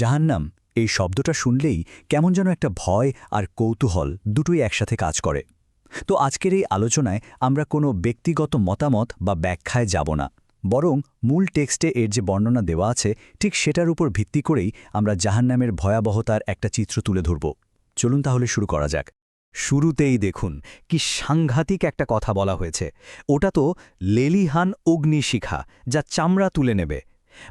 জাহান্নাম, এই শব্দটা শুনলেই কেমন যেন একটা ভয় আর কৌতূহল দুটোই একসাথে কাজ করে। তো আজকের এই আলোচনায় আমরা কোনো ব্যক্তিগত মতামত বা ব্যাখ্যায় যাব না, বরং মূল টেক্সটে এর যে বর্ণনা দেওয়া আছে, ঠিক সেটার উপর ভিত্তি করেই আমরা জাহান্নামের ভয়াবহতার একটা চিত্র তুলে ধরব। চলুন তাহলে শুরু করা যাক। শুরুতেই দেখুন, কি সাংঘাতিক একটা কথা বলা হয়েছে। ওটা তো লেলিহান অগ্নিশিখা, যা চামড়া তুলে নেবে।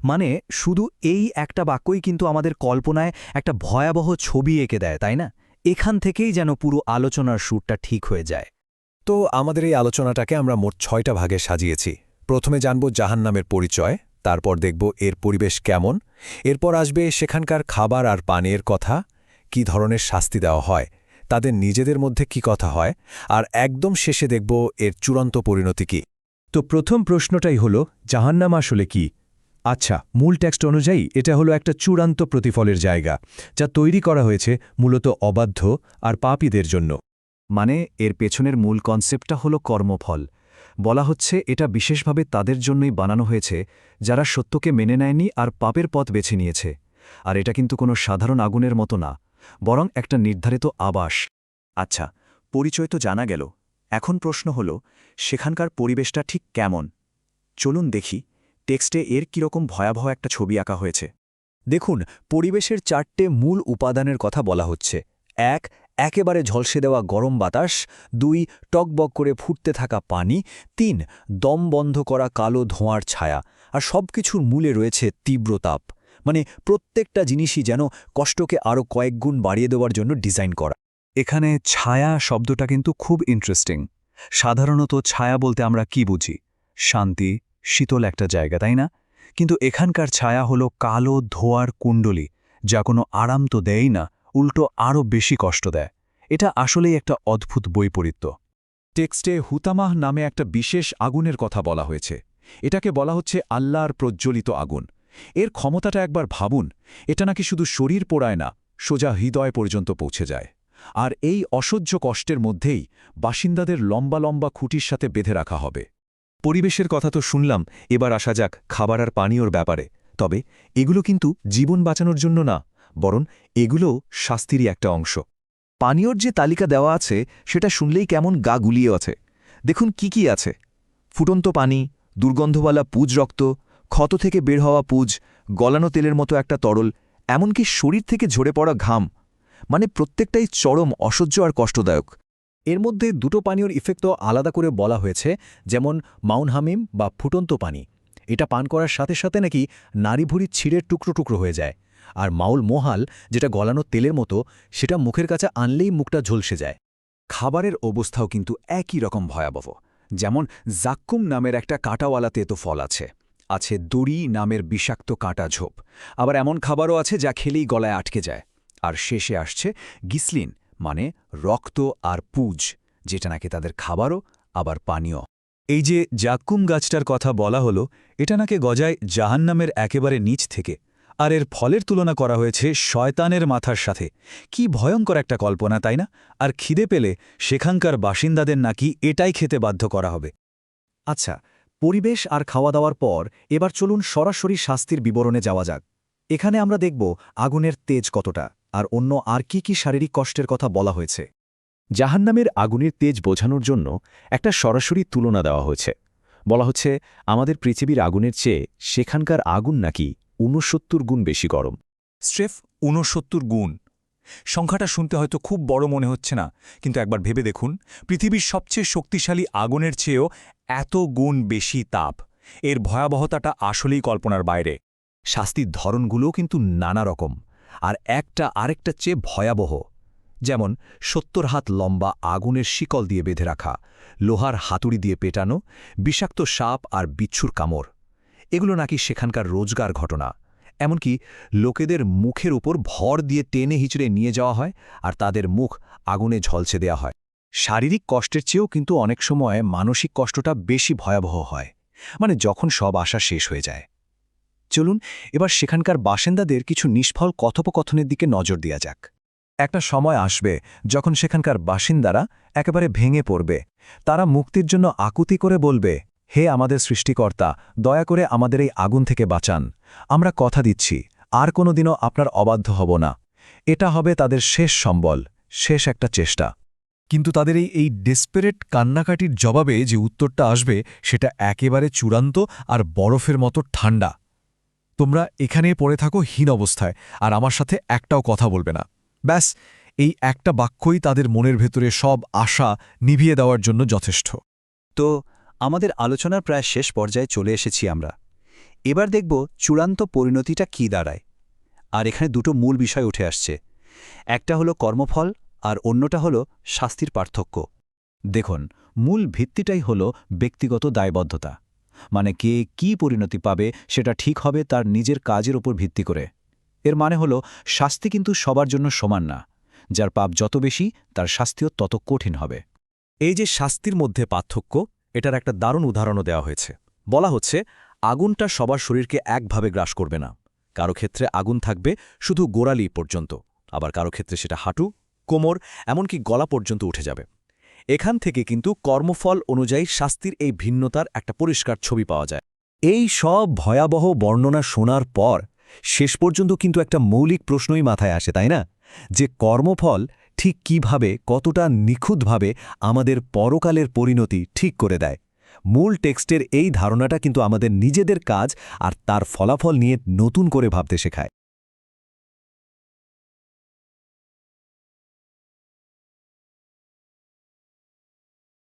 মানে শুধু এই একটা বাক্যই কিন্তু আমাদের কল্পনায় একটা ভয়াবহ ছবি এঁকে দেয় তাই না? এখান থেকেই যেন পুরো আলোচনার সুরটা ঠিক হয়ে যায়। তো আমাদের এই আলোচনাটাকে আমরা মোট ছয়টা ভাগে সাজিয়েছি। প্রথমে জানব জাহান্নামের পরিচয় তারপর দেখব এর পরিবেশ কেমন এরপর আসবে সেখানকার খাবার আর পানীয়ের কথা কি ধরনের শাস্তি দেওয়া হয় তাদের নিজেদের মধ্যে কি কথা হয় আর একদম শেষে দেখব এর চূড়ান্ত পরিণতি কি। তো প্রথম প্রশ্নটাই হল জাহান্নাম আসলে কি? আচ্ছা মূল টেক্সট অনুযায়ী এটা হলো একটা চূড়ান্ত প্রতিফলের জায়গা, যা তৈরি করা হয়েছে মূলত অবাধ্য আর পাপীদের জন্য। মানে এর পেছনের মূল কনসেপ্টটা হলো কর্মফল। বলা হচ্ছে এটা বিশেষভাবে তাদের জন্যই বানানো হয়েছে, যারা সত্যকে মেনে নেয়নি আর পাপের পথ বেছে নিয়েছে। আর এটা কিন্তু কোনো সাধারণ আগুনের মতো না, বরং একটা নির্ধারিত আবাস। আচ্ছা পরিচয় তো জানা গেল। এখন প্রশ্ন হল, সেখানকার পরিবেশটা ঠিক কেমন? চলুন দেখি। টেক্সটে এর কীরকম ভয়াবহ একটা ছবি আঁকা হয়েছে। দেখুন, পরিবেশের চারটে মূল উপাদানের কথা বলা হচ্ছে। এক, একেবারে ঝলসে দেওয়া গরম বাতাস। দুই, টকবক করে ফুটতে থাকা পানি। তিন, দম বন্ধ করা কালো ধোঁয়ার ছায়া। আর সবকিছুর মূলে রয়েছে তীব্র তাপ। মানে প্রত্যেকটা জিনিসই যেন কষ্টকে আরও কয়েকগুণ বাড়িয়ে দেওয়ার জন্য ডিজাইন করা। এখানে ছায়া শব্দটা কিন্তু খুব ইন্টারেস্টিং সাধারণত ছায়া বলতে আমরা কি বুঝি? শান্তি শীতল একটা জায়গা, তাই না? কিন্তু এখানকার ছায়া হলো কালো ধোয়ার কুণ্ডলি, যা কোনো আরাম তো দেয়ই না, উল্টো আরও বেশি কষ্ট দেয়। এটা আসলেই একটা অদ্ভুত বৈপরীত্য। টেক্সটে হুতামাহ নামে একটা বিশেষ আগুনের কথা বলা হয়েছে। এটাকে বলা হচ্ছে আল্লাহর প্রজ্জ্বলিত আগুন। এর ক্ষমতাটা একবার ভাবুন, এটা নাকি শুধু শরীর পোড়ায় না, সোজা হৃদয় পর্যন্ত পৌঁছে যায়। আর এই অসহ্য কষ্টের মধ্যেই বাসিন্দাদের লম্বা লম্বা খুঁটির সাথে বেঁধে রাখা হবে। পরিবেশের কথা তো শুনলাম, এবার আসা যাক খাবার আর পানীয়র ব্যাপারে। তবে এগুলো কিন্তু জীবন বাঁচানোর জন্য না, বরং এগুলো শাস্তিরই একটা অংশ। পানীয়র যে তালিকা দেওয়া আছে, সেটা শুনলেই কেমন গা গুলিয়ে আছে দেখুন কি কি আছে। ফুটন্ত পানি, দুর্গন্ধওয়ালা পুজ রক্ত, ক্ষত থেকে বের হওয়া পুজ, গলানো তেলের মতো একটা তরল, এমনকি শরীর থেকে ঝরে পড়া ঘাম। মানে প্রত্যেকটাই চরম অসহ্য আর কষ্টদায়ক। এর মধ্যে দুটো পানীয়র ইফেক্ট তো আলাদা করে বলা হয়েছে, যেমন মাউন হামিম বা ফুটন্ত পানি। এটা পান করার সাথে সাথে নাকি নারী ভুড়ি ছিঁড়ের টুকরো টুকরো হয়ে যায়। আর মাউল মোহাল, যেটা গলানো তেলের মতো, সেটা মুখের কাছে আনলেই মুখটা ঝলসে যায়। খাবারের অবস্থাও কিন্তু একই রকম ভয়াবহ। যেমন জাক্কুম নামের একটা কাঁটাওয়ালা তেতো ফল আছে। আছে দড়ি নামের বিষাক্ত কাঁটা ঝোপ। আবার এমন খাবারও আছে যা খেলেই গলায় আটকে যায়। আর শেষে আসছে গিসলিন মানে রক্ত আর পুজ, যেটা নাকি তাদের খাবারও, আবার পানীয়। এই যে জাক্কুম গাছটার কথা বলা হলো, এটা নাকি গজায় জাহান্নামের একেবারে নিচ থেকে, আর এর ফলের তুলনা করা হয়েছে শয়তানের মাথার সাথে। কি ভয়ঙ্কর একটা কল্পনা, তাই না? আর খিদে পেলে সেখানকার বাসিন্দাদের নাকি এটাই খেতে বাধ্য করা হবে। আচ্ছা পরিবেশ আর খাওয়া দাওয়ার পর এবার চলুন সরাসরি শাস্তির বিবরণে যাওয়া যাক। এখানে আমরা দেখব আগুনের তেজ কতটা। আর অন্য আর কি কি শারীরিক কষ্টের কথা বলা হয়েছে। জাহান্নামের আগুনের তেজ বোঝানোর জন্য একটা সরাসরি তুলনা দেওয়া হয়েছে। বলা হচ্ছে, আমাদের পৃথিবীর আগুনের চেয়ে সেখানকার আগুন নাকি ঊনসত্তর গুণ বেশি গরম। স্রেফ ঊনসত্তর গুণ। সংখ্যাটা শুনতে হয়তো খুব বড় মনে হচ্ছে না, কিন্তু একবার ভেবে দেখুন, পৃথিবীর সবচেয়ে শক্তিশালী আগুনের চেয়েও এত গুণ বেশি তাপ। এর ভয়াবহতাটা আসলেই কল্পনার বাইরে। শাস্তির ধরনগুলোও কিন্তু নানা রকম। আর একটা আরেকটা চেয়ে ভয়াবহ। যেমন, সত্তর হাত লম্বা আগুনের শিকল দিয়ে বেঁধে রাখা, লোহার হাতুড়ি দিয়ে পেটানো, বিষাক্ত সাপ আর বিচ্ছুর কামড়। এগুলো নাকি সেখানকার রোজগার ঘটনা। এমনকি লোকেদের মুখের উপর ভর দিয়ে টেনে হিচড়ে নিয়ে যাওয়া হয় আর তাদের মুখ আগুনে ঝলছে দেয়া হয়। শারীরিক কষ্টের চেয়েও কিন্তু অনেক সময় মানসিক কষ্টটা বেশি ভয়াবহ হয়। মানে যখন সব আশা শেষ হয়ে যায়। চলুন এবার সেখানকার বাসিন্দাদের কিছু নিষ্ফল কথোপকথনের দিকে নজর দেওয়া যাক। একটা সময় আসবে যখন সেখানকার বাসিন্দারা একেবারে ভেঙে পড়বে। তারা মুক্তির জন্য আকুতি করে বলবে, হে আমাদের সৃষ্টিকর্তা, দয়া করে আমাদের এই আগুন থেকে বাঁচান। আমরা কথা দিচ্ছি, আর কোনোদিনও আপনার অবাধ্য হব না। এটা হবে তাদের শেষ সম্বল, শেষ একটা চেষ্টা। কিন্তু তাদের এই এই ডেসপারেট কান্নাকাটির জবাবে যে উত্তরটা আসবে সেটা একেবারে চূড়ান্ত আর বরফের মতো ঠান্ডা। তোমরা এখানে পড়ে থাকো হীন অবস্থায়, আর আমার সাথে একটাও কথা বলবে না। ব্যাস, এই একটা বাক্যই তাদের মনের ভেতরে সব আশা নিভিয়ে দেওয়ার জন্য যথেষ্ট। তো, আমাদের আলোচনার প্রায় শেষ পর্যায়ে চলে এসেছি আমরা। এবার দেখব চূড়ান্ত পরিণতিটা কি দাঁড়ায়। আর এখানে দুটো মূল বিষয় উঠে আসছে। একটা হলো কর্মফল, আর অন্যটা হলো শাস্তির পার্থক্য। দেখুন, মূল ভিত্তিটাই হলো ব্যক্তিগত দায়বদ্ধতা। মানে কে কি পরিণতি পাবে সেটা ঠিক হবে তার নিজের কাজের উপর ভিত্তি করে। এর মানে হলো, শাস্তি কিন্তু সবার জন্য সমান না। যার পাপ যত বেশি, তার শাস্তিও তত কঠিন হবে। এই যে শাস্তির মধ্যে পার্থক্য, এটার একটা দারুণ উদাহরণও দেওয়া হয়েছে। বলা হচ্ছে, আগুনটা সবার শরীরকে একভাবে গ্রাস করবে না। কারও ক্ষেত্রে আগুন থাকবে শুধু গোড়ালি পর্যন্ত, আবার কারও ক্ষেত্রে সেটা হাঁটু, কোমর, এমনকি গলা পর্যন্ত উঠে যাবে। এখান থেকে কিন্তু কর্মফল অনুযায়ী শাস্তির এই ভিন্নতার একটা পরিষ্কার ছবি পাওয়া যায়। এই সব ভয়াবহ বর্ণনা শোনার পর শেষ পর্যন্ত কিন্তু একটা মৌলিক প্রশ্নই মাথায় আসে, তাই না? যে কর্মফল ঠিক কীভাবে, কতটা নিখুঁতভাবে আমাদের পরকালের পরিণতি ঠিক করে দেয়। মূল টেক্সটের এই ধারণাটা কিন্তু আমাদের নিজেদের কাজ আর তার ফলাফল নিয়ে নতুন করে ভাবতে শেখায়।